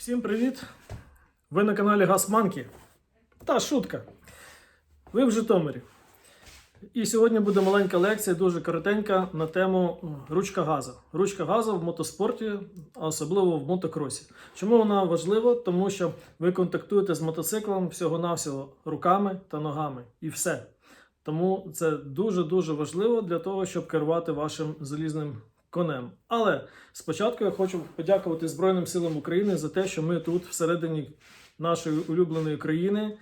Всім привіт! Ви на каналі Газманки. Та шутка. Ви в Житомирі. І сьогодні буде маленька лекція, дуже коротенька, на тему ручка газу. Ручка газу в мотоспорті, а особливо в мотокросі. Чому вона важлива? Тому що ви контактуєте з мотоциклом всього-навсього руками та ногами. І все. Тому це дуже-дуже важливо для того, щоб керувати вашим залізним конем. Але спочатку я хочу подякувати Збройним силам України за те, що ми тут, всередині нашої улюбленої країни,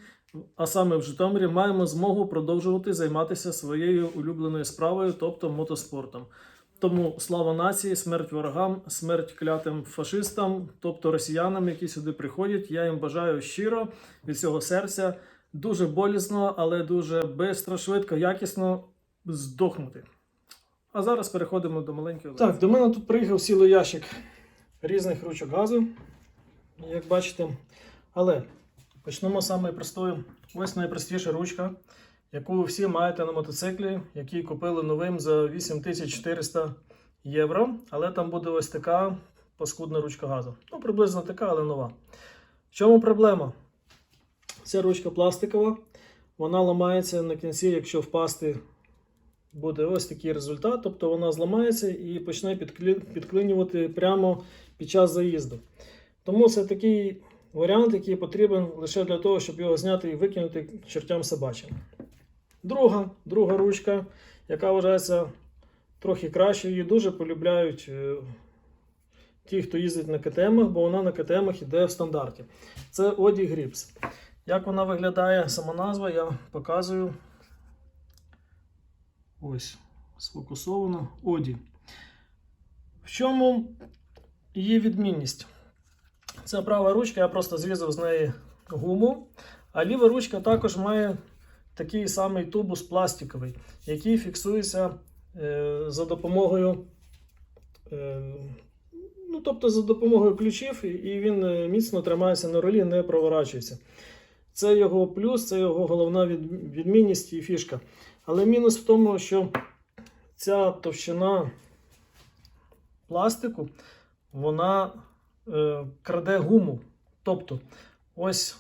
а саме в Житомирі, маємо змогу продовжувати займатися своєю улюбленою справою, тобто мотоспортом. Тому слава нації, смерть ворогам, смерть клятим фашистам, тобто росіянам, які сюди приходять. Я їм бажаю щиро від всього серця, дуже болісно, але дуже швидко, швидко, якісно здохнути. А зараз переходимо до маленької. Так, до мене тут приїхав цілий ящик різних ручок газу, як бачите. Але почнемо з самої простої. Ось найпростіша ручка, яку ви всі маєте на мотоциклі, який купили новим за 8400 євро. Але там буде ось така паскудна ручка газу. Ну, приблизно така, але нова. В чому проблема? Ця ручка пластикова, вона ламається на кінці, якщо впасти буде ось такий результат, тобто вона зламається і почне підклинювати прямо під час заїзду. Тому це такий варіант, який потрібен лише для того, щоб його зняти і викинути чертям собачим. Друга, друга ручка, яка вважається трохи кращою, її дуже полюбляють е, ті, хто їздить на КТМах, бо вона на КТМах йде в стандарті. Це Audi Grips. Як вона виглядає, сама назва, я показую. Ось, сфокусовано. Оді. В чому її відмінність? Це права ручка, я просто зрізав з неї гуму. А ліва ручка також має такий самий тубус пластиковий, який фіксується е, за допомогою. Е, ну, тобто за допомогою ключів, і- він е, міцно тримається на рулі, не проворачується. Це його плюс, це його головна відмінність і фішка. Але мінус в тому, що ця товщина пластику, вона е, краде гуму. Тобто, ось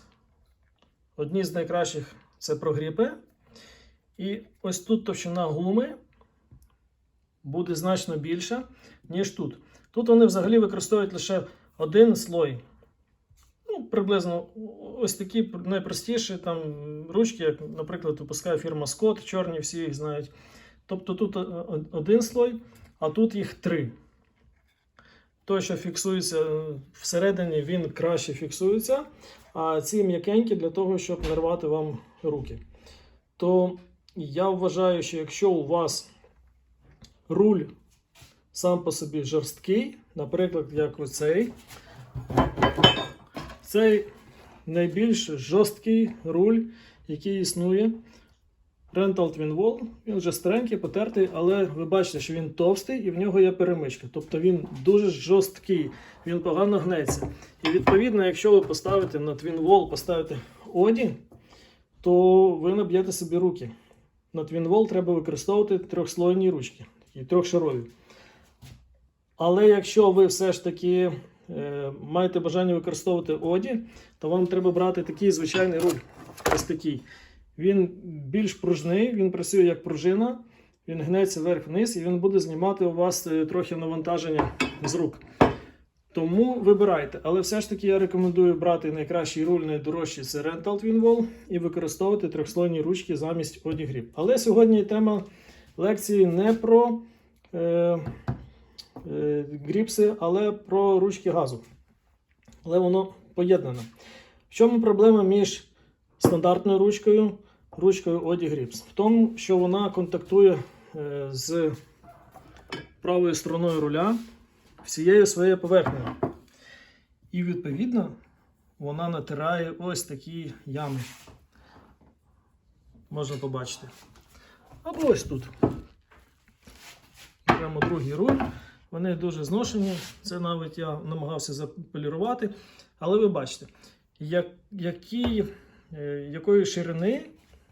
одні з найкращих це прогріпи. І ось тут товщина гуми буде значно більша, ніж тут. Тут вони взагалі використовують лише один слой. Ну, приблизно ось такі найпростіші там ручки, як, наприклад, випускає фірма Scott, чорні всі їх знають. Тобто тут е, один слой, а тут їх три. Той, що фіксується всередині, він краще фіксується, а ці м'якенькі для того, щоб не рвати вам руки. То я вважаю, що якщо у вас руль сам по собі жорсткий, наприклад, як оцей, цей найбільш жорсткий руль, який існує. Rental Twin Wall. Він вже старенький, потертий, але ви бачите, що він товстий і в нього є перемичка. Тобто він дуже жорсткий, він погано гнеться. І відповідно, якщо ви поставите на Twin Wall, поставите Оді, то ви наб'єте собі руки. На Twin Wall треба використовувати трьохслойні ручки, такі трьохшарові. Але якщо ви все ж таки маєте бажання використовувати Оді, то вам треба брати такий звичайний руль. Ось такий. Він більш пружний, він працює як пружина, він гнеться вверх-вниз і він буде знімати у вас е, трохи навантаження з рук. Тому вибирайте. Але все ж таки я рекомендую брати найкращий руль, найдорожчий це Rental Twin Wall і використовувати трьохслойні ручки замість Grip. Але сьогодні тема лекції не про е, е, гріпси, але про ручки газу. Але воно поєднане. В чому проблема між стандартною ручкою, ручкою Audi Grips? В тому, що вона контактує е, з правою стороною руля всією своєю поверхнею. І відповідно вона натирає ось такі ями. Можна побачити. Або ось тут. Прямо другий руль. Вони дуже зношені. Це навіть я намагався заполірувати. Але ви бачите, як, які, е, якої ширини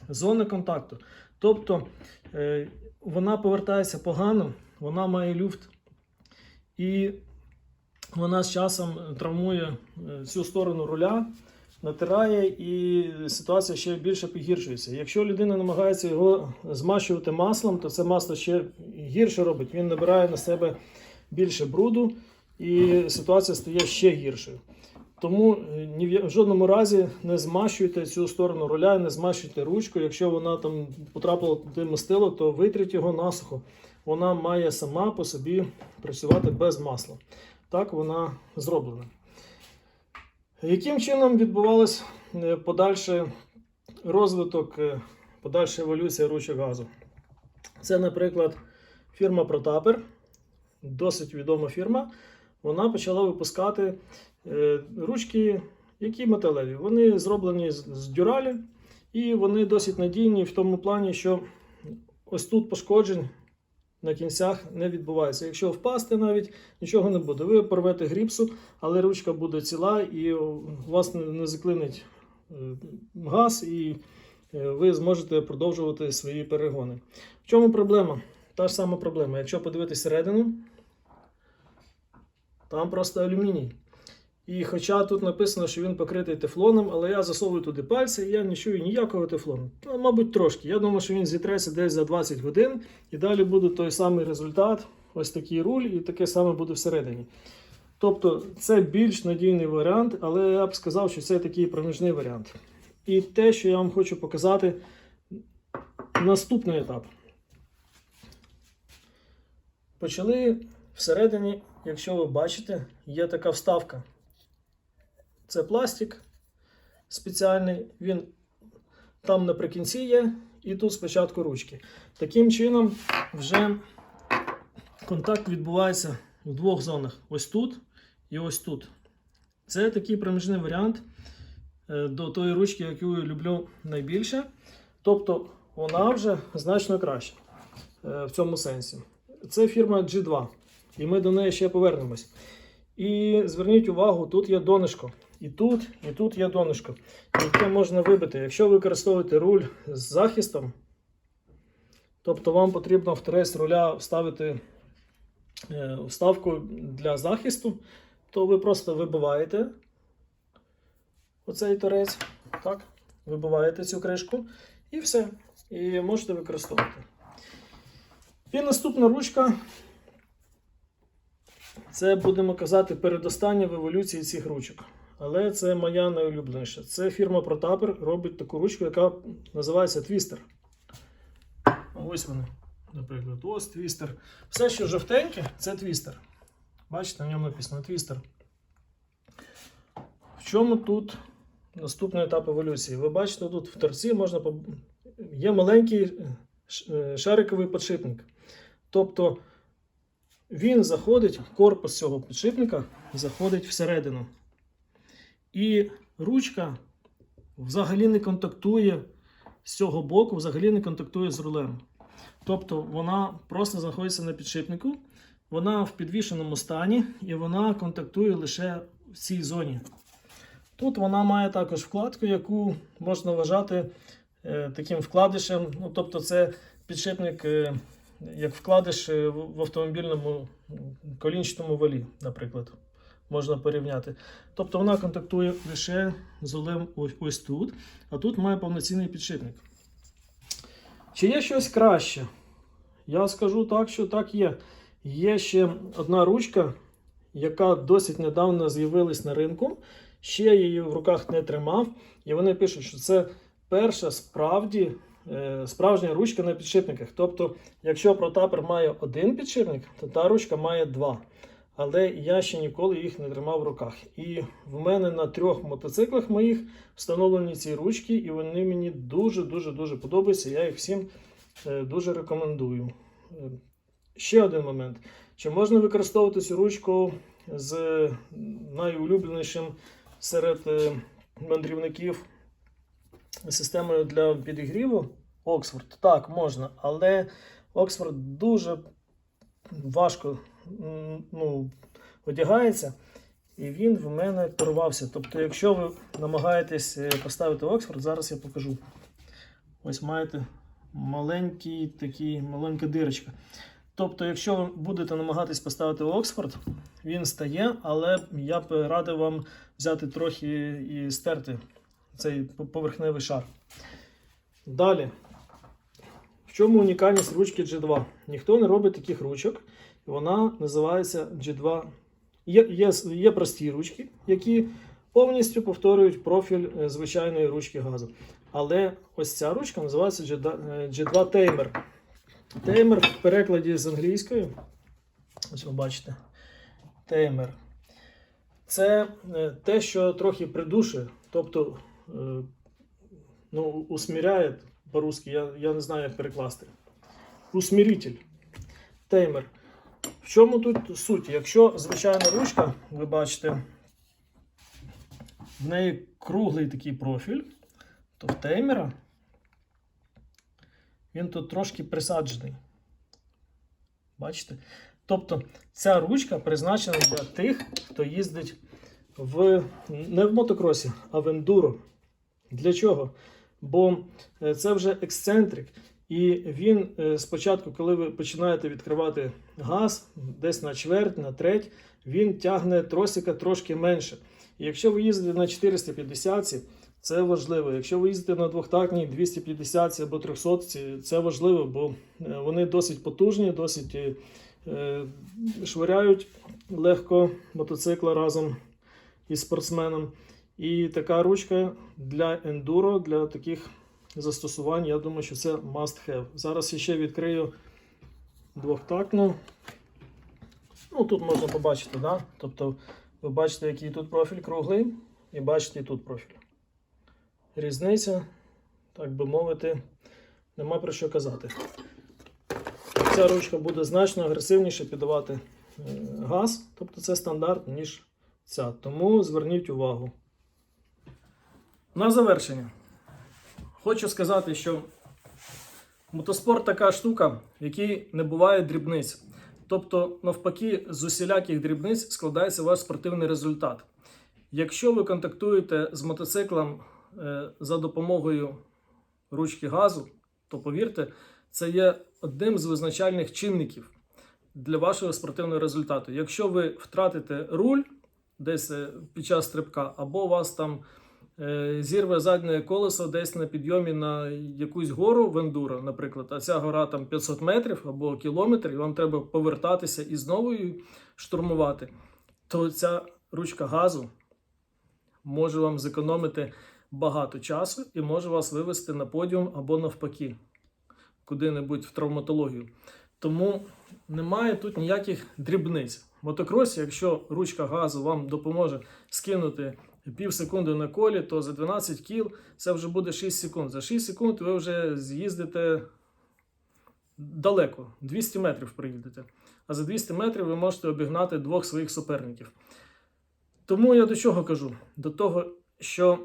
зона контакту. Тобто е, вона повертається погано, вона має люфт. І вона з часом травмує е, цю сторону руля, натирає і ситуація ще більше погіршується. Якщо людина намагається його змащувати маслом, то це масло ще гірше робить. Він набирає на себе більше бруду і ситуація стає ще гіршою. Тому е, ні в жодному разі не змащуйте цю сторону руля, не змащуйте ручку. Якщо вона там потрапила туди мастило, то витріть його насухо. Вона має сама по собі працювати без масла. Так вона зроблена. Яким чином відбувалось е, подальший розвиток, е, подальша еволюція ручок газу? Це, наприклад, фірма Протапер, досить відома фірма. Вона почала випускати е, ручки, які металеві. Вони зроблені з, з дюралі, і вони досить надійні в тому плані, що ось тут пошкоджень на кінцях не відбувається. Якщо впасти навіть, нічого не буде. Ви порвете гріпсу, але ручка буде ціла і у вас не, не заклинить е, газ, і е, ви зможете продовжувати свої перегони. В чому проблема? Та ж сама проблема. Якщо подивитися середину, там просто алюміній. І хоча тут написано, що він покритий тефлоном, але я засовую туди пальці і я не чую ніякого тефлону. Ну, мабуть, трошки. Я думаю, що він зітреться десь за 20 годин, і далі буде той самий результат, ось такий руль, і таке саме буде всередині. Тобто це більш надійний варіант, але я б сказав, що це такий проміжний варіант. І те, що я вам хочу показати, наступний етап. Почали всередині, якщо ви бачите, є така вставка. Це пластик спеціальний, він там наприкінці є, і тут спочатку ручки. Таким чином, вже контакт відбувається в двох зонах: ось тут і ось тут. Це такий проміжний варіант е, до тої ручки, яку я люблю найбільше. Тобто вона вже значно краща е, в цьому сенсі. Це фірма G2, і ми до неї ще повернемось. І зверніть увагу, тут є донишко. І тут, і тут є донишко, яке можна вибити. Якщо ви використовуєте руль з захистом, тобто вам потрібно в трес руля вставити е, вставку для захисту, то ви просто вибиваєте оцей торець, так, вибиваєте цю кришку і все. І можете використовувати. І наступна ручка. Це будемо казати передостання в еволюції цих ручок. Але це моя найулюбленіша. Це фірма Протапер робить таку ручку, яка називається твістер. Ось вони, наприклад, ось твістер. Все, що жовтеньке, це твістер. Бачите, на ньому написано твістер. В чому тут наступний етап еволюції? Ви бачите, тут в торці можна є маленький е, шариковий підшипник. Тобто він заходить, корпус цього підшипника заходить всередину. І ручка взагалі не контактує з цього боку, взагалі не контактує з рулем. Тобто вона просто знаходиться на підшипнику, вона в підвішеному стані і вона контактує лише в цій зоні. Тут вона має також вкладку, яку можна вважати е, таким вкладишем. Ну, тобто, це підшипник, е, як вкладиш е, в автомобільному колінчатому валі, наприклад. Можна порівняти. Тобто вона контактує лише з олем ось, тут, а тут має повноцінний підшипник. Чи є щось краще? Я скажу так, що так є. Є ще одна ручка, яка досить недавно з'явилась на ринку. Ще її в руках не тримав. І вони пишуть, що це перша справді, справжня ручка на підшипниках. Тобто, якщо протапер має один підшипник, то та ручка має два. Але я ще ніколи їх не тримав в руках. І в мене на трьох мотоциклах моїх встановлені ці ручки, і вони мені дуже-дуже дуже подобаються. Я їх всім е, дуже рекомендую. Е, Ще один момент. Чи можна використовувати цю ручку з найулюбленішим серед е, мандрівників системою для підігріву Оксфорд? Так, можна, але Оксфорд дуже важко ну, одягається, і він в мене порвався. Тобто, якщо ви намагаєтесь е, поставити Оксфорд, зараз я покажу. Ось маєте маленький такий, маленька дирочка. Тобто, якщо ви будете намагатись поставити Оксфорд, він стає, але я б радив вам взяти трохи і стерти цей поверхневий шар. Далі. В чому унікальність ручки G2? Ніхто не робить таких ручок. Вона називається G2. Є, є, є прості ручки, які повністю повторюють профіль е, звичайної ручки газу. Але ось ця ручка називається G2, е, G2 Tamer. Теймер в перекладі з англійської. Ось ви бачите. Теймер. Це е, те, що трохи придушує, тобто ну, усміряє по-русски, я, я не знаю, як перекласти. Усміритель. Теймер. В чому тут суть? Якщо звичайна ручка, ви бачите, в неї круглий такий профіль, то в теймера він тут трошки присаджений. Бачите? Тобто ця ручка призначена для тих, хто їздить в, не в мотокросі, а в ендуро. Для чого? Бо е, це вже ексцентрик. І він е, спочатку, коли ви починаєте відкривати газ, десь на чверть, на треть, він тягне тросика трошки менше. І якщо ви їздите на 450, це важливо. Якщо ви їздите на двохтактній 250 або 300, це важливо, бо е, вони досить потужні, досить швиряють легко мотоцикла разом із спортсменом. І така ручка для ендуро, для таких застосувань, я думаю, що це must have. Зараз ще відкрию двохтактну. Ну, тут можна побачити, да? тобто ви бачите, який тут профіль круглий, і бачите і тут профіль. Різниця, так би мовити, нема про що казати. Ця ручка буде значно агресивніше піддавати е, газ, тобто це стандарт, ніж ця. Тому зверніть увагу. На завершення. Хочу сказати, що мотоспорт така штука, в якій не буває дрібниць. Тобто, навпаки, з усіляких дрібниць складається ваш спортивний результат. Якщо ви контактуєте з мотоциклом е, за допомогою ручки газу, то повірте, це є одним з визначальних чинників для вашого спортивного результату. Якщо ви втратите руль десь е, під час стрибка, або у вас там зірве заднє колесо десь на підйомі на якусь гору в ендуро, наприклад, а ця гора там 500 метрів або кілометр, і вам треба повертатися і знову її штурмувати, то ця ручка газу може вам зекономити багато часу і може вас вивести на подіум або навпаки, куди-небудь в травматологію. Тому немає тут ніяких дрібниць. Мотокросі, якщо ручка газу вам допоможе скинути пів секунди на колі, то за 12 кіл це вже буде 6 секунд. За 6 секунд ви вже з'їздите далеко, 200 метрів приїдете. А за 200 метрів ви можете обігнати двох своїх суперників. Тому я до чого кажу? До того, що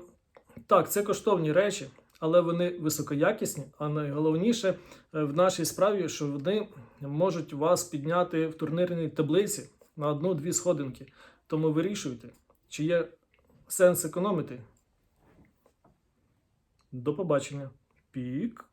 так, це коштовні речі, але вони високоякісні. А найголовніше е, в нашій справі, що вони можуть вас підняти в турнірній таблиці на одну-дві сходинки. Тому вирішуйте, чи є сенс економити. До побачення. Пік.